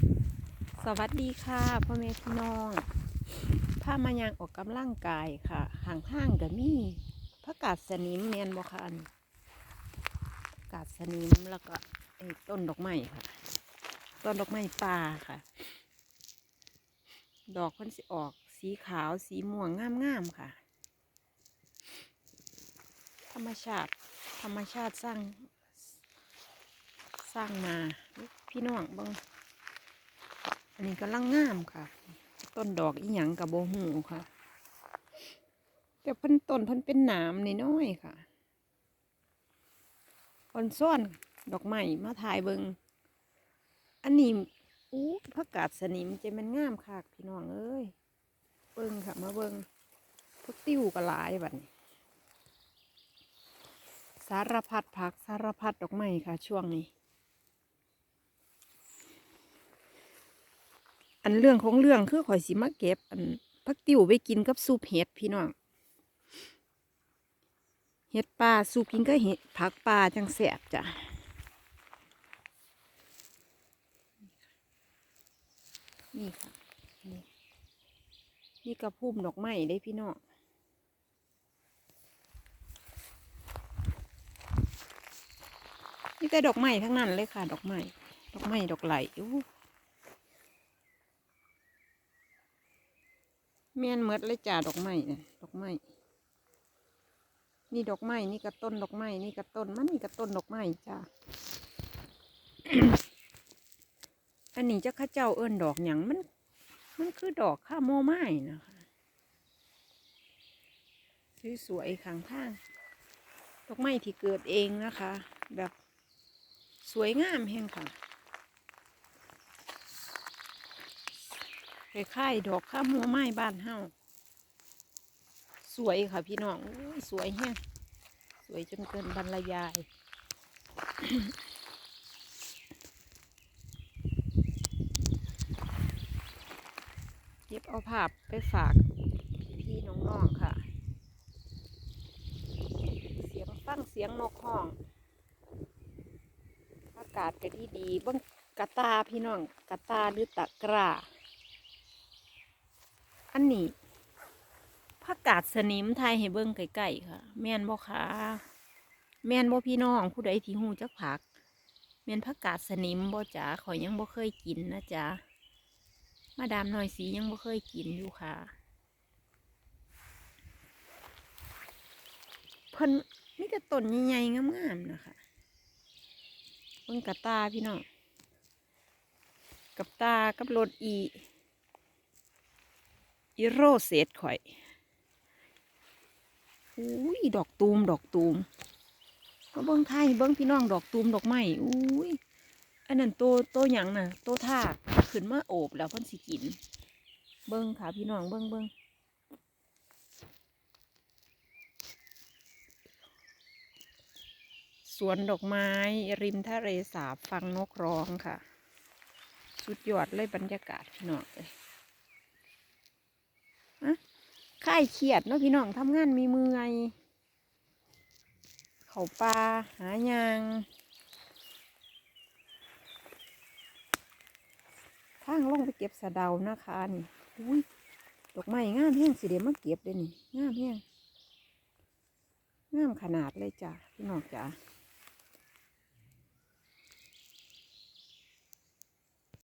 สวัสดีค่ะพ่อแม่พี่น้องพามายางออกกำลังกายค่ะห่างทางก็มีผักกาดสนิมเมียนบ่ค่ะอันกาดสนิมแล้วก็ต้นดอกไม้ค่ะ ต้นดอกไม้ป่าค่ะ ดอกมันสิออกสีขาวสีม่วงงามๆค่ะ ธรรมชาติ ธรรมชาติสร้าง สร้างมา พี่น้องเบัง อันนี้กำลังงามค่ะ ต้นดอกอีหยังกับโบหูค่ะแต่พิ่นต้นพิ่นเป็นหนามนน้อยค่ะออนซ่อนดอกไม้มาถ่ายเบิงอันนี้อู้ผักกาดสนิมจะมันงามค่ะพี่น้องเอ้ยเบิงค่ะมาเบิงพวกติ้วก็หลายบัดนี้สารพัดผักสารพัดดอกไม้ค่ะ ช่วงนี้ อันเรื่องของเรื่องคือข่อยสิมาเก็บ อันพักติวไปกินกับซุปเห็ดพี่น้องเห็ดปลาซุปกินก็เห็ดผักปลาจังแสบจ้ะนี่ค่ะนี่นี่กระพุ่มดอกไม้ได้พี่น้องนี่แต่ดอกไม้ทั้งนั้นเลยค่ะ ดอกไม้ดอกไม้ดอกไหลอู้ แม่นเมดเลยจ้าดอกไม้เนี่ยดอกไม้นี่ดอกไม้นี่กระต้นดอกไม้นี่กระต้นมันนี่กระต้นดอกไม้จ้าอันนี้จะข้าเจ้าเอิ้นดอกหยังมัน มันคือดอกข้าโมไม้นะคะสวยๆข้างทางดอกไม้ที่เกิดเองนะคะ แบบสวยงามแห่งค่ะ คล้ายๆดอกข้ามหัวไม้บ้านเฮาสวยค่ะพี่น้องอสวยแฮะสวยจนเกินบรรยายเก็บเอาภาพไปฝากพี่ๆน้องๆค่ะ เสียงฟังเสียงนกห้องอากาศก็ดีดีบิ้งกระตาพี่น้องกระตาหรือตะกร้า อันนี้ผักกาดสนิมไทยให้เบิ่งไก่ๆค่ะ แม่นบ่คะแม่นบ่พี่น้องผู้ใดที่หูจักผัก แม่นผักกาดสนิมบ่จ๋าขอยยังบ่เคยกินนะจ๊ะมาดามหน่อยสียังบ่เคยกินอยู่ค่ะ เพิ่นมีแต่ต้นใหญ่ๆงามๆนะคะเบิ่งกระตาพี่น้องกับตากับรถอี อีโรเซตข่อยอุ้ยดอกตูมดอกตูมมาเบิ้งไทยเบิ้งพี่น้องดอกตูมดอกไม้อุ้ยอันนั้นโตโตหยังน่ะโตทากขึ้นมาโอบแล้วพ่นสิกิน เบิ้งค่ะพี่น้องเบิ้งเบิ้งสวนดอกไม้ริมทะเลสาบฟังนกร้องค่ะ สุดยอดเลยบรรยากาศพี่น้องเลย ค่ายเครียดเนาะพี่น้องทำงานมีมือไงเขาปลาหายางทางลงไปเก็บสะเดานะคะนี่อุ้ยดอกไม้งามแห้งสิเดี๋ยวมาเก็บเลยนี่งามแห้งงามขนาดเลยจ้ะพี่น้องจ้ะ